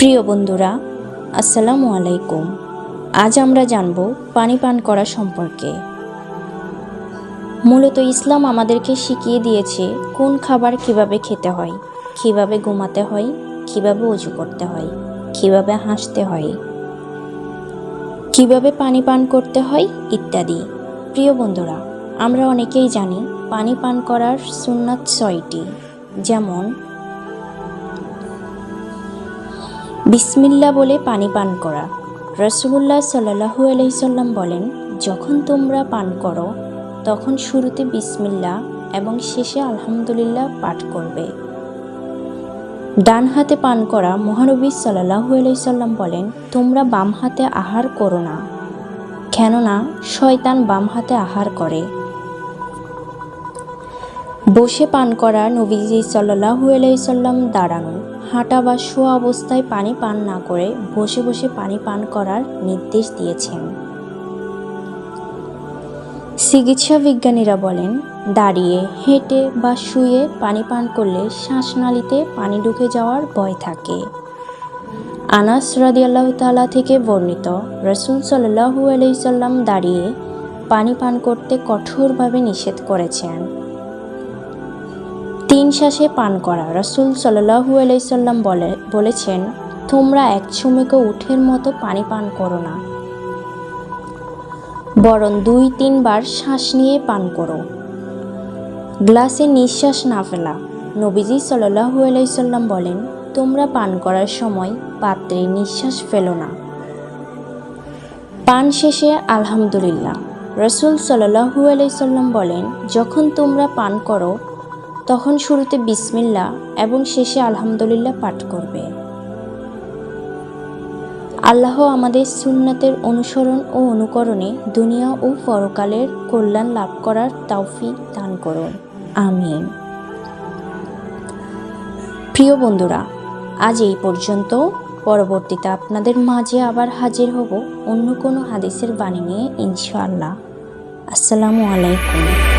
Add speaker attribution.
Speaker 1: প্রিয় বন্ধুরা, আসসালামু আলাইকুম। আজ আমরা জানব পানি পান করা সম্পর্কে। মূলত ইসলাম আমাদেরকে শিখিয়ে দিয়েছে কোন খাবার কীভাবে খেতে হয়, কীভাবে ঘুমাতে হয়, কীভাবে অজু করতে হয়, কীভাবে হাসতে হয়, কীভাবে পানি পান করতে হয় ইত্যাদি। প্রিয় বন্ধুরা, আমরা অনেকেই জানি পানি পান করার সুন্নাত ছয়টি, যেমন বিসমিল্লা বলে পানি পান করা। রসুল্লাহ সাল্লাহু আলহিসাল্লাম বলেন, যখন তোমরা পান করো, তখন শুরুতে বিসমিল্লা এবং শেষে আলহামদুলিল্লাহ পাঠ করবে। ডান হাতে পান করা মহানবী সাল্লাহু আলাইসাল্লাম বলেন, তোমরা বাম হাতে আহার করো না, কেননা শয়তান বাম হাতে আহার করে। বসে পান করা নবীজি সাল্লাহু আলাইসাল্লাম দাঁড়ানো। হাঁটা বা শোয়া অবস্থায় পানি পান না করে বসে বসে পানি পান করার নির্দেশ দিয়েছেন। চিকিৎসা বিজ্ঞানীরা বলেন, দাঁড়িয়ে, হেঁটে বা শুয়ে পানি পান করলে শ্বাসনালীতে পানি ঢুকে যাওয়ার ভয় থাকে। আনাস রাদিয়াল্লাহ তালা থেকে বর্ণিত, রসুল সাল্লাহু আলাইসাল্লাম দাঁড়িয়ে পানি পান করতে কঠোরভাবে নিষেধ করেছেন। তিন শ্বাসে পান করা। রসুল সাল্লাহু আলাইসাল্লাম বলে বলেছেন, তোমরা এক ছুমেকে উঠের মতো পানি পান করো না। বরং দুই, তিনবার শ্বাস নিয়ে পান করো। গ্লাসে নিঃশ্বাস না ফেলা। নবীজি সাল্লাহু আলাইসাল্লাম বলেন, তোমরা পান করার সময় পাত্রে নিঃশ্বাস ফেলো না। পান শেষে আলহামদুলিল্লাহ। রসুল সাল্লাহু আলাইসাল্লাম বলেন, যখন তোমরা পান করো তখন শুরুতে বিসমিল্লা এবং শেষে আলহামদুলিল্লাহ পাঠ করবে। আল্লাহ আমাদের সুন্নাতের অনুসরণ ও অনুকরণে দুনিয়া ও পরকালের কল্যাণ লাভ করার তৌফিক দান করুন। আমিন। প্রিয় বন্ধুরা, আজ এই পর্যন্ত। পরবর্তীতে আপনাদের মাঝে আবার হাজির হব অন্য কোনো হাদিসের বাণী নিয়ে, ইনশাআল্লাহ। আসসালামু আলাইকুম।